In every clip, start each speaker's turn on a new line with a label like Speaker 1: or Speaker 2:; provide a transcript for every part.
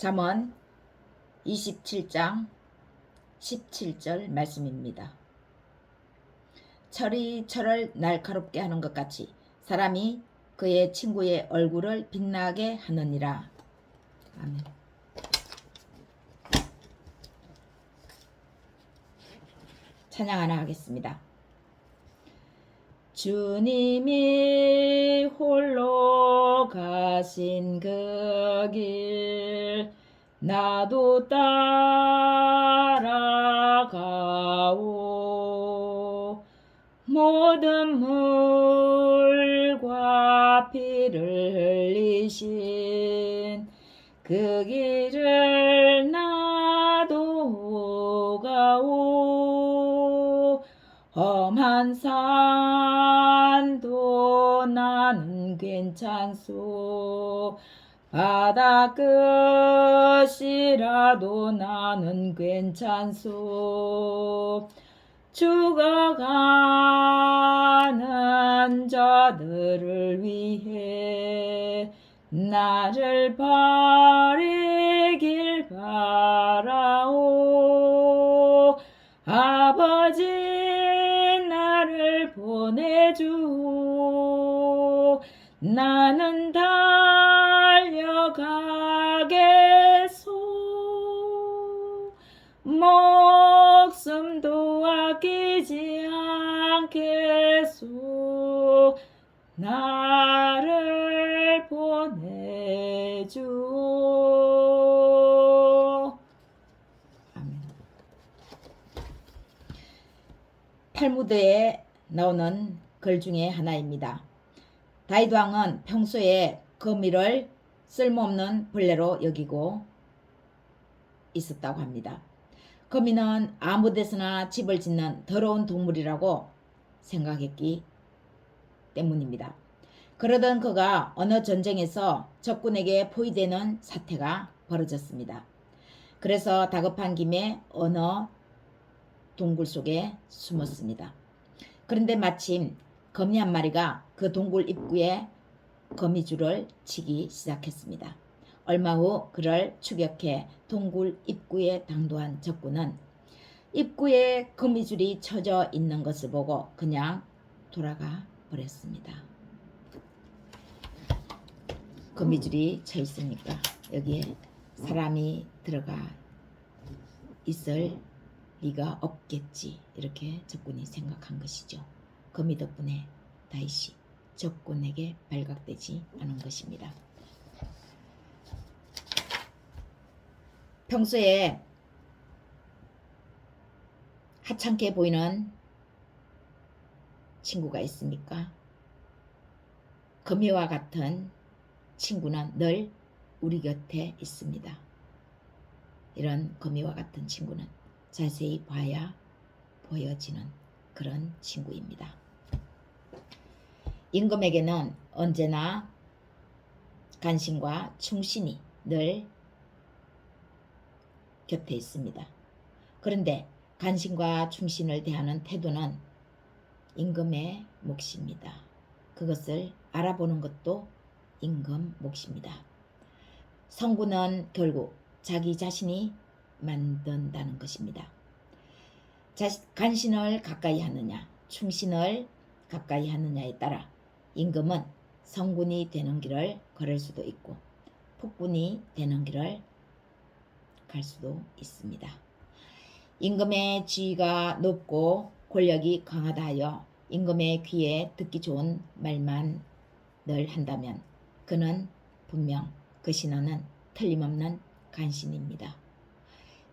Speaker 1: 잠언 27장 17절 말씀입니다. 철이 철을 날카롭게 하는 것 같이 사람이 그의 친구의 얼굴을 빛나게 하느니라. 아멘. 찬양 하나 하겠습니다. 주님이 홀로 가신 그 길 나도 따라가오. 모든 물과 피를 흘리신 그 길을 나도 가오. 험한 산도 나는 괜찮소. 바다 끝이라도 나는 괜찮소. 죽어가는 자들을 위해 나를 버리길 바라오. 아버지 나는 달려가겠소. 목숨도 아끼지 않겠소. 나를 보내주오 아멘. 탈무드에 나오는 글 중에 하나입니다. 다윗 왕은 평소에 거미를 쓸모없는 벌레로 여기고 있었다고 합니다. 거미는 아무 데서나 집을 짓는 더러운 동물이라고 생각했기 때문입니다. 그러던 그가 어느 전쟁에서 적군에게 포위되는 사태가 벌어졌습니다. 그래서 다급한 김에 어느 동굴 속에 숨었습니다. 그런데 마침 거미 한 마리가 그 동굴 입구에 거미줄을 치기 시작했습니다. 얼마 후 그를 추격해 동굴 입구에 당도한 적군은 입구에 거미줄이 쳐져 있는 것을 보고 그냥 돌아가 버렸습니다. 거미줄이 쳐 있으니까 여기에 사람이 들어가 있을 리가 없겠지 이렇게 적군이 생각한 것이죠. 거미 덕분에 다윗이 적군에게 발각되지 않은 것입니다. 평소에 하찮게 보이는 친구가 있습니까? 거미와 같은 친구는 늘 우리 곁에 있습니다. 이런 거미와 같은 친구는 자세히 봐야 보여지는 그런 친구입니다. 임금에게는 언제나 간신과 충신이 늘 곁에 있습니다. 그런데 간신과 충신을 대하는 태도는 임금의 몫입니다. 그것을 알아보는 것도 임금 몫입니다. 성군은 결국 자기 자신이 만든다는 것입니다. 간신을 가까이 하느냐, 충신을 가까이 하느냐에 따라 임금은 성군이 되는 길을 걸을 수도 있고 폭군이 되는 길을 갈 수도 있습니다. 임금의 지위가 높고 권력이 강하다 하여 임금의 귀에 듣기 좋은 말만 늘 한다면 그는 분명 그 신하는 틀림없는 간신입니다.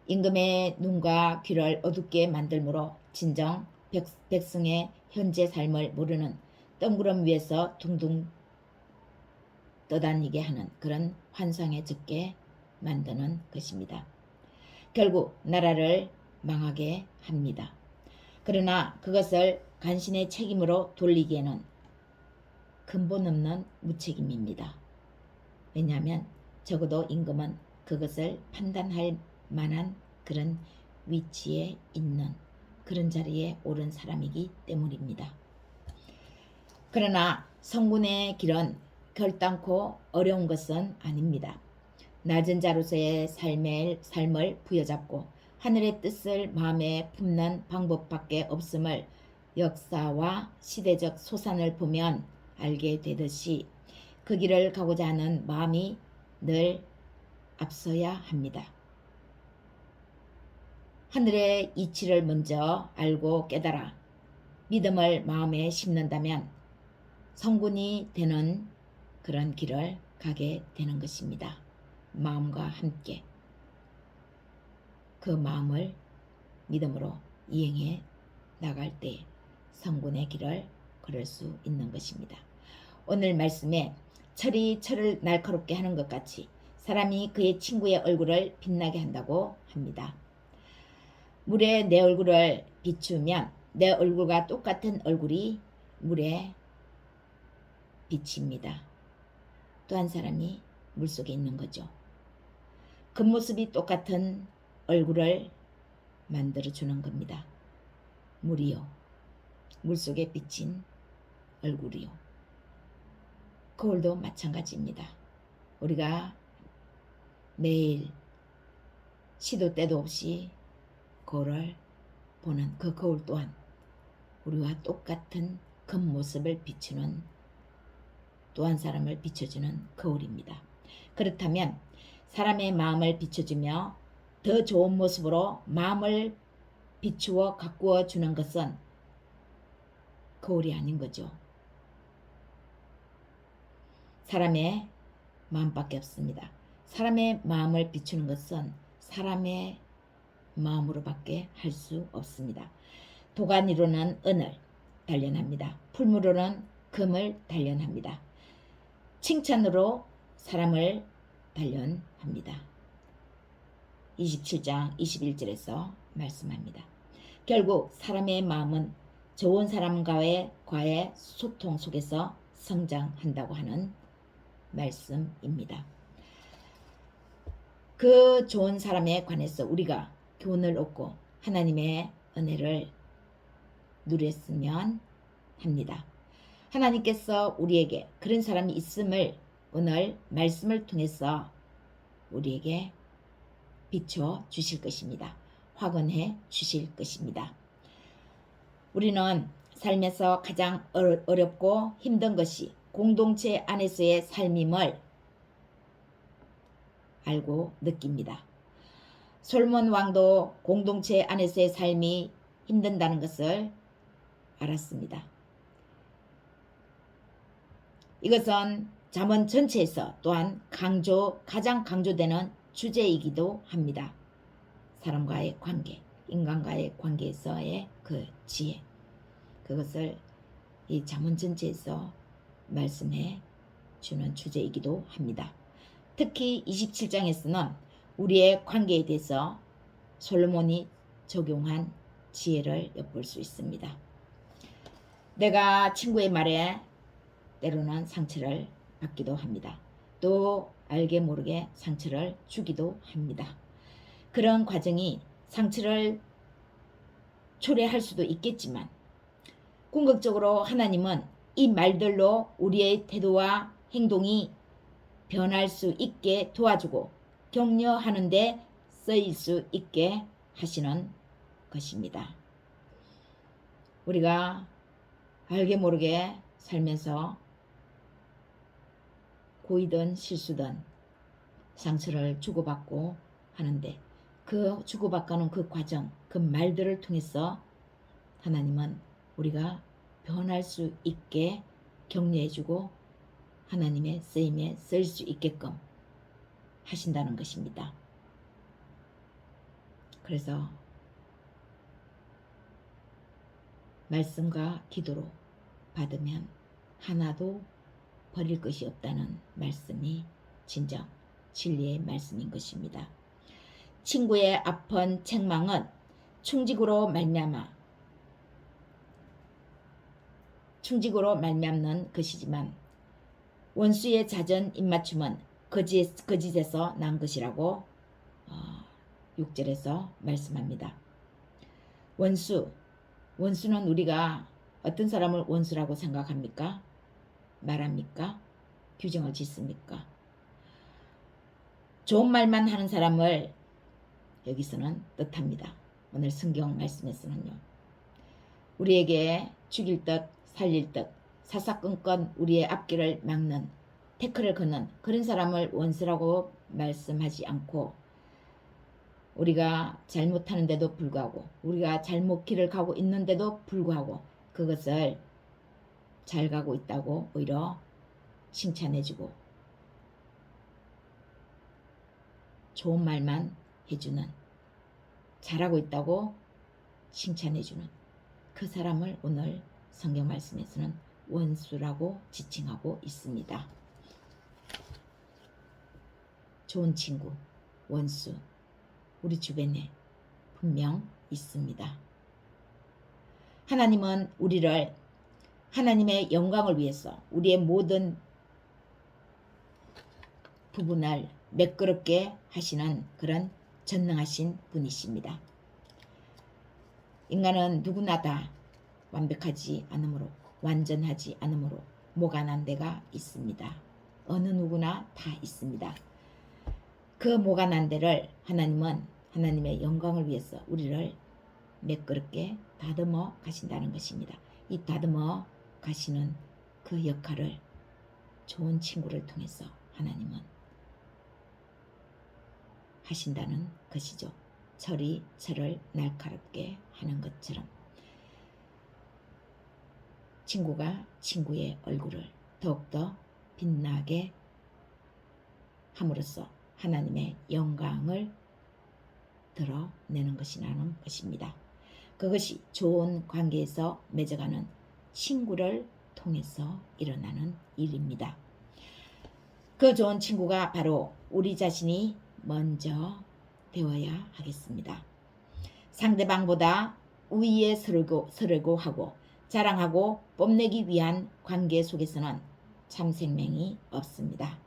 Speaker 1: 임금의 눈과 귀를 어둡게 만들므로 진정 백, 백성의 현재 삶을 모르는 덩구름 위에서 둥둥 떠다니게 하는 그런 환상에 적게 만드는 것입니다. 결국 나라를 망하게 합니다. 그러나 그것을 간신의 책임으로 돌리기에는 근본 없는 무책임입니다. 왜냐하면 적어도 임금은 그것을 판단할 만한 그런 위치에 있는 그런 자리에 오른 사람이기 때문입니다. 그러나 성군의 길은 결단코 어려운 것은 아닙니다. 낮은 자로서의 삶을, 삶을 부여잡고 하늘의 뜻을 마음에 품는 방법밖에 없음을 역사와 시대적 소산을 보면 알게 되듯이 그 길을 가고자 하는 마음이 늘 앞서야 합니다. 하늘의 이치를 먼저 알고 깨달아 믿음을 마음에 심는다면 성군이 되는 그런 길을 가게 되는 것입니다. 마음과 함께 그 마음을 믿음으로 이행해 나갈 때 성군의 길을 걸을 수 있는 것입니다. 오늘 말씀에 철이 철을 날카롭게 하는 것 같이 사람이 그의 친구의 얼굴을 빛나게 한다고 합니다. 물에 내 얼굴을 비추면 내 얼굴과 똑같은 얼굴이 물에 비칩니다. 또 한 사람이 물 속에 있는 거죠. 겉모습이 똑같은 얼굴을 만들어 주는 겁니다. 물이요. 물 속에 비친 얼굴이요. 거울도 마찬가지입니다. 우리가 매일 시도 때도 없이 거울을 보는 그 거울 또한 우리와 똑같은 겉모습을 비추는 또한 사람을 비춰주는 거울입니다. 그렇다면 사람의 마음을 비춰주며 더 좋은 모습으로 마음을 비추어 가꾸어 주는 것은 거울이 아닌 거죠. 사람의 마음밖에 없습니다. 사람의 마음을 비추는 것은 사람의 마음으로밖에 할 수 없습니다. 도가니로는 은을 단련합니다. 풀무로는 금을 단련합니다. 칭찬으로 사람을 단련합니다. 27장 21절에서 말씀합니다. 결국 사람의 마음은 좋은 사람과의 과의 소통 속에서 성장한다고 하는 말씀입니다. 그 좋은 사람에 관해서 우리가 교훈을 얻고 하나님의 은혜를 누렸으면 합니다. 하나님께서 우리에게 그런 사람이 있음을 오늘 말씀을 통해서 우리에게 비춰 주실 것입니다. 확언해 주실 것입니다. 우리는 삶에서 가장 어렵고 힘든 것이 공동체 안에서의 삶임을 알고 느낍니다. 솔몬 왕도 공동체 안에서의 삶이 힘든다는 것을 알았습니다. 이것은 잠언 전체에서 또한 강조 가장 강조되는 주제이기도 합니다. 사람과의 관계, 인간과의 관계에서의 그 지혜, 그것을 이 잠언 전체에서 말씀해 주는 주제이기도 합니다. 특히 27장에서는 우리의 관계에 대해서 솔로몬이 적용한 지혜를 엿볼 수 있습니다. 내가 친구의 말에 때로는 상처를 받기도 합니다. 또 알게 모르게 상처를 주기도 합니다. 그런 과정이 상처를 초래할 수도 있겠지만 궁극적으로 하나님은 이 말들로 우리의 태도와 행동이 변할 수 있게 도와주고 격려하는 데 쓰일 수 있게 하시는 것입니다. 우리가 알게 모르게 살면서 고이든 실수든 상처를 주고받고 하는데 그 주고받가는 그 과정, 그 말들을 통해서 하나님은 우리가 변할 수 있게 격려해주고 하나님의 쓰임에 쓸 수 있게끔 하신다는 것입니다. 그래서 말씀과 기도로 받으면 하나도 버릴 것이 없다는 말씀이 진정 진리의 말씀인 것입니다. 친구의 아픈 책망은 충직으로 말미암아 충직으로 말미암는 것이지만 원수의 잦은 입맞춤은 거짓, 거짓에서 난 것이라고 어, 6절에서 말씀합니다. 원수, 원수는 우리가 어떤 사람을 원수라고 생각합니까? 말합니까? 규정을 짓습니까? 좋은 말만 하는 사람을 여기서는 뜻합니다. 오늘 성경 말씀에서는요. 우리에게 죽일 듯 살릴 듯 사사건건 우리의 앞길을 막는 태클을 거는 그런 사람을 원수라고 말씀하지 않고 우리가 잘못하는데도 불구하고 우리가 잘못 길을 가고 있는데도 불구하고 그것을 잘 가고 있다고 오히려 칭찬해주고 좋은 말만 해주는 잘하고 있다고 칭찬해주는 그 사람을 오늘 성경 말씀에서는 원수라고 지칭하고 있습니다. 좋은 친구, 원수, 우리 주변에 분명 있습니다. 하나님은 우리를 하나님의 영광을 위해서 우리의 모든 부분을 매끄럽게 하시는 그런 전능하신 분이십니다. 인간은 누구나 다 완벽하지 않으므로 완전하지 않으므로 뭐가 난 데가 있습니다. 어느 누구나 다 있습니다. 그 뭐가 난 데를 하나님은 하나님의 영광을 위해서 우리를 매끄럽게 다듬어 가신다는 것입니다. 이 다듬어 가시는 그 역할을 좋은 친구를 통해서 하나님은 하신다는 것이죠. 철이 철을 날카롭게 하는 것처럼 친구가 친구의 얼굴을 더욱더 빛나게 함으로써 하나님의 영광을 드러내는 것이라는 것입니다. 그것이 좋은 관계에서 맺어가는 친구를 통해서 일어나는 일입니다. 그 좋은 친구가 바로 우리 자신이 먼저 되어야 하겠습니다. 상대방보다 우위에 서르고, 서르고 하고 자랑하고 뽐내기 위한 관계 속에서는 참 생명이 없습니다.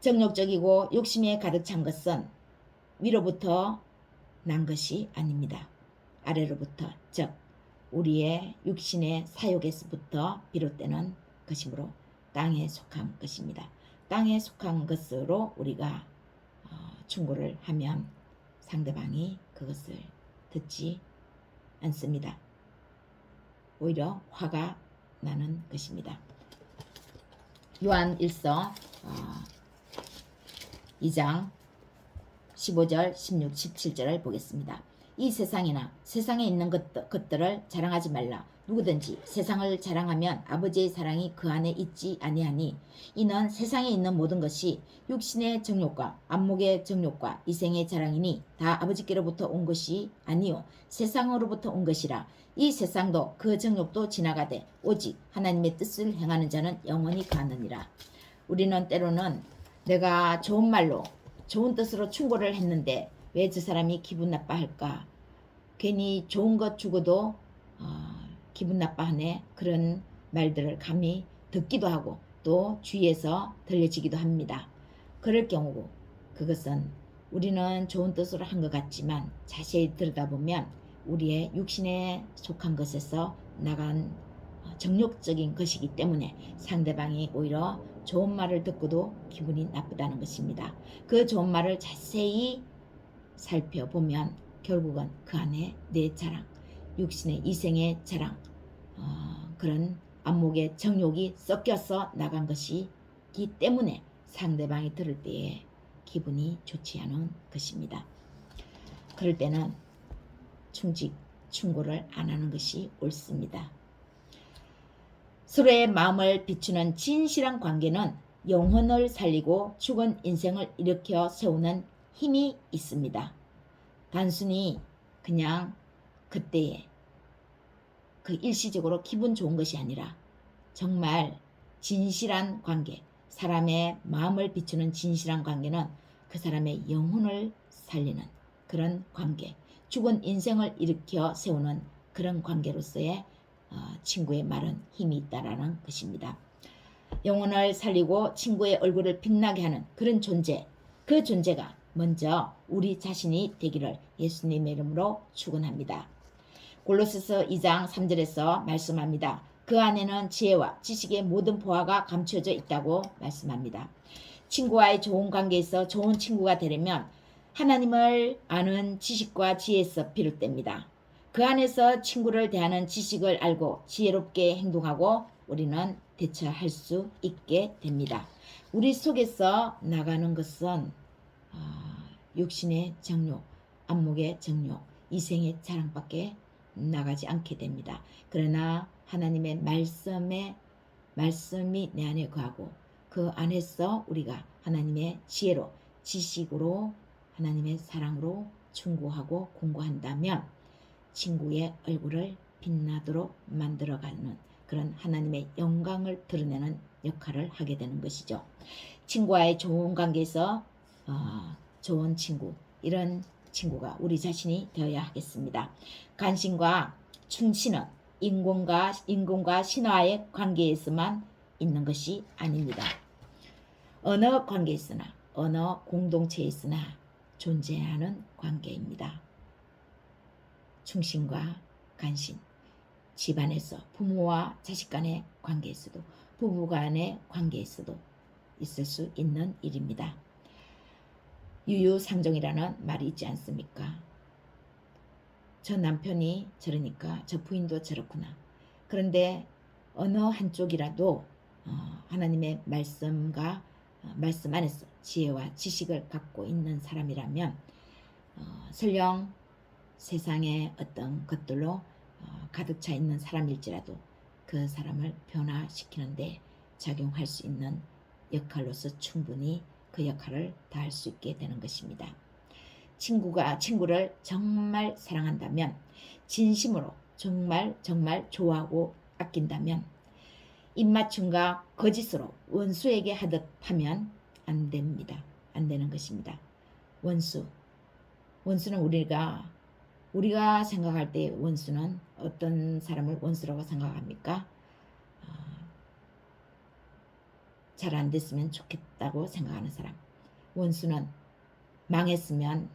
Speaker 1: 정욕적이고 욕심에 가득 찬 것은 위로부터 난 것이 아닙니다. 아래로부터 즉 우리의 육신의 사욕에서부터 비롯되는 것이므로 땅에 속한 것입니다. 땅에 속한 것으로 우리가 어, 충고를 하면 상대방이 그것을 듣지 않습니다. 오히려 화가 나는 것입니다. 요한 1서 어, 2장 15절, 16, 17절을 보겠습니다. 이 세상이나 세상에 있는 것들, 것들을 자랑하지 말라. 누구든지 세상을 자랑하면 아버지의 사랑이 그 안에 있지 아니하니 이는 세상에 있는 모든 것이 육신의 정욕과 안목의 정욕과 이생의 자랑이니 다 아버지께로부터 온 것이 아니요 세상으로부터 온 것이라 이 세상도 그 정욕도 지나가되 오직 하나님의 뜻을 행하는 자는 영원히 가느니라 우리는 때로는 내가 좋은 말로 좋은 뜻으로 충고를 했는데 왜 저 사람이 기분 나빠할까? 괜히 좋은 것 주고도 어, 기분 나빠하네 그런 말들을 감히 듣기도 하고 또 주위에서 들려지기도 합니다. 그럴 경우고 그것은 우리는 좋은 뜻으로 한 것 같지만 자세히 들여다보면 우리의 육신에 속한 것에서 나간 정욕적인 것이기 때문에 상대방이 오히려 좋은 말을 듣고도 기분이 나쁘다는 것입니다. 그 좋은 말을 자세히 살펴보면 결국은 그 안에 내 자랑, 육신의 이생의 자랑, 어, 그런 안목의 정욕이 섞여서 나간 것이기 때문에 상대방이 들을 때에 기분이 좋지 않은 것입니다. 그럴 때는 충직, 충고를 안 하는 것이 옳습니다. 서로의 마음을 비추는 진실한 관계는 영혼을 살리고 죽은 인생을 일으켜 세우는 힘이 있습니다. 단순히 그냥 그때에 그 일시적으로 기분 좋은 것이 아니라 정말 진실한 관계, 사람의 마음을 비추는 진실한 관계는 그 사람의 영혼을 살리는 그런 관계, 죽은 인생을 일으켜 세우는 그런 관계로서의 어, 친구의 말은 힘이 있다라는 것입니다. 영혼을 살리고 친구의 얼굴을 빛나게 하는 그런 존재, 그 존재가 먼저 우리 자신이 되기를 예수님의 이름으로 축원합니다. 골로새서 2장 3절에서 말씀합니다. 그 안에는 지혜와 지식의 모든 보화가 감춰져 있다고 말씀합니다. 친구와의 좋은 관계에서 좋은 친구가 되려면 하나님을 아는 지식과 지혜에서 비롯됩니다. 그 안에서 친구를 대하는 지식을 알고 지혜롭게 행동하고 우리는 대처할 수 있게 됩니다. 우리 속에서 나가는 것은 아, 육신의 정욕, 안목의 정욕, 이생의 자랑밖에 나가지 않게 됩니다. 그러나 하나님의 말씀에 말씀이 내 안에 거하고 그 안에서 우리가 하나님의 지혜로 지식으로 하나님의 사랑으로 충고하고 공고한다면 친구의 얼굴을 빛나도록 만들어가는 그런 하나님의 영광을 드러내는 역할을 하게 되는 것이죠. 친구와의 좋은 관계에서 어, 좋은 친구 이런 친구가 우리 자신이 되어야 하겠습니다. 간신과 충신은 인공과 인공과 신화의 관계에서만 있는 것이 아닙니다. 어느 관계에서나 어느 공동체에서나 존재하는 관계입니다. 충신과 간신, 집안에서 부모와 자식 간의 관계에서도 부부 간의 관계에서도 있을 수 있는 일입니다. 유유상종이라는 말이 있지 않습니까? 저 남편이 저러니까 저 부인도 저렇구나. 그런데 어느 한쪽이라도 어, 하나님의 말씀과 어, 말씀 안에서 지혜와 지식을 갖고 있는 사람이라면 어, 설령 세상의 어떤 것들로 어, 가득 차 있는 사람일지라도 그 사람을 변화시키는데 작용할 수 있는 역할로서 충분히 그 역할을 다할 수 있게 되는 것입니다. 친구가 친구를 정말 사랑한다면 진심으로 정말 정말 좋아하고 아낀다면 입맞춤과 거짓으로 원수에게 하듯 하면 안 됩니다. 안 되는 것입니다. 원수. 원수는 우리가 우리가 생각할 때 원수는 어떤 사람을 원수라고 생각합니까? 잘 안 됐으면 좋겠다고 생각하는 사람. 원수는 망했으면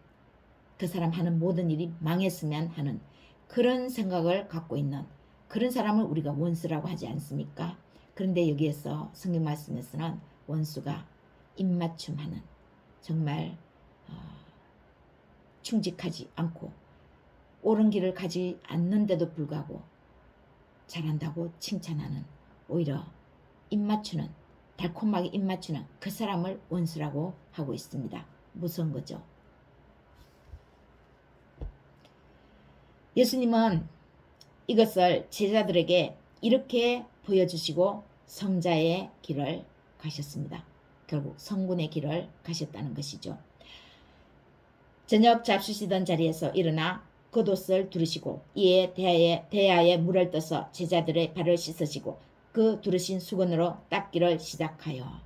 Speaker 1: 그 사람 하는 모든 일이 망했으면 하는 그런 생각을 갖고 있는 그런 사람을 우리가 원수라고 하지 않습니까? 그런데 여기에서 성경 말씀에서는 원수가 입맞춤하는 정말 어, 충직하지 않고 옳은 길을 가지 않는데도 불구하고 잘한다고 칭찬하는 오히려 입맞추는 달콤하게 입맞추는 그 사람을 원수라고 하고 있습니다. 무서운 거죠. 예수님은 이것을 제자들에게 이렇게 보여주시고 성자의 길을 가셨습니다. 결국 성군의 길을 가셨다는 것이죠. 저녁 잡수시던 자리에서 일어나 겉옷을 두르시고 이에 대야에, 물을 떠서 제자들의 발을 씻으시고 그 두르신 수건으로 닦기를 시작하여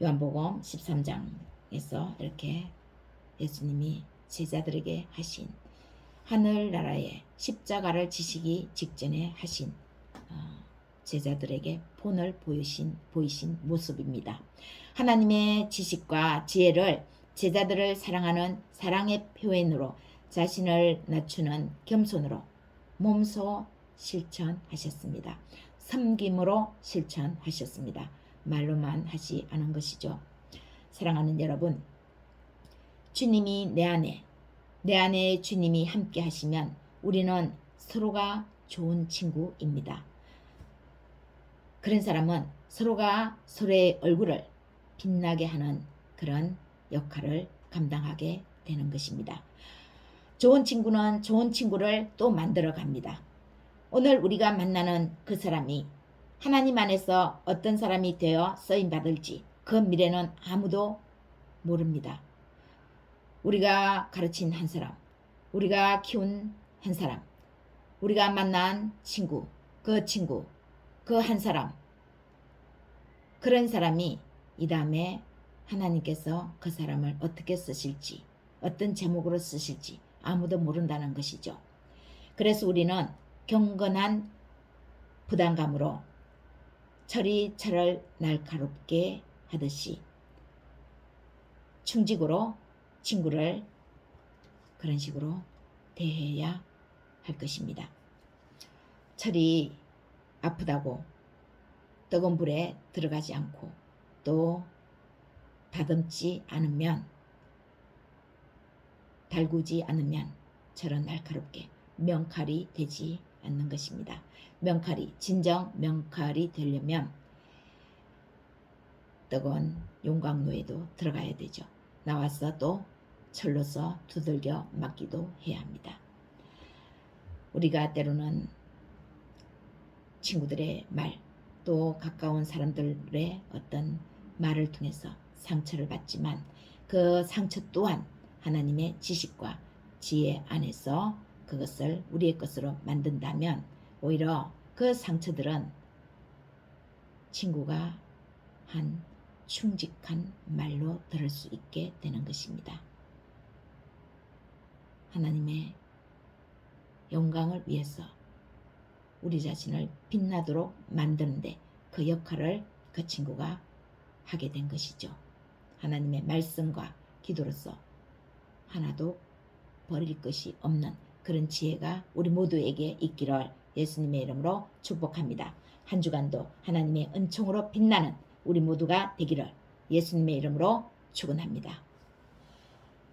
Speaker 1: 요한복음 13장에서 이렇게 예수님이 제자들에게 하신 하늘나라의 십자가를 지시기 직전에 하신 어, 제자들에게 본을 보이신, 보이신 모습입니다. 하나님의 지식과 지혜를 제자들을 사랑하는 사랑의 표현으로 자신을 낮추는 겸손으로 몸소 실천하셨습니다. 섬김으로 실천하셨습니다. 말로만 하지 않은 것이죠. 사랑하는 여러분, 주님이 내 안에, 내 안에 주님이 함께 하시면 우리는 서로가 좋은 친구입니다. 그런 사람은 서로가 서로의 얼굴을 빛나게 하는 그런 역할을 감당하게 되는 것입니다. 좋은 친구는 좋은 친구를 또 만들어 갑니다. 오늘 우리가 만나는 그 사람이 하나님 안에서 어떤 사람이 되어 쓰임 받을지 그 미래는 아무도 모릅니다. 우리가 가르친 한 사람, 우리가 키운 한 사람, 우리가 만난 친구, 그 친구, 그 한 사람, 그런 사람이 이 다음에 하나님께서 그 사람을 어떻게 쓰실지, 어떤 제목으로 쓰실지 아무도 모른다는 것이죠. 그래서 우리는 경건한 부담감으로 철이 철을 날카롭게 하듯이 충직으로 친구를 그런 식으로 대해야 할 것입니다. 철이 아프다고 뜨거운 불에 들어가지 않고 또 다듬지 않으면 달구지 않으면 저런 날카롭게 명칼이 되지 않는 것입니다. 명칼이 진정 명칼이 되려면 뜨거운 용광로에도 들어가야 되죠. 나와서 또 철로서 두들겨 맞기도 해야 합니다. 우리가 때로는 친구들의 말, 또 가까운 사람들의 어떤 말을 통해서 상처를 받지만 그 상처 또한 하나님의 지식과 지혜 안에서 그것을 우리의 것으로 만든다면 오히려 그 상처들은 친구가 한 충직한 말로 들을 수 있게 되는 것입니다. 하나님의 영광을 위해서 우리 자신을 빛나도록 만드는데 그 역할을 그 친구가 하게 된 것이죠. 하나님의 말씀과 기도로서 하나도 버릴 것이 없는 그런 지혜가 우리 모두에게 있기를 예수님의 이름으로 축복합니다. 한 주간도 하나님의 은총으로 빛나는 우리 모두가 되기를 예수님의 이름으로 축원합니다.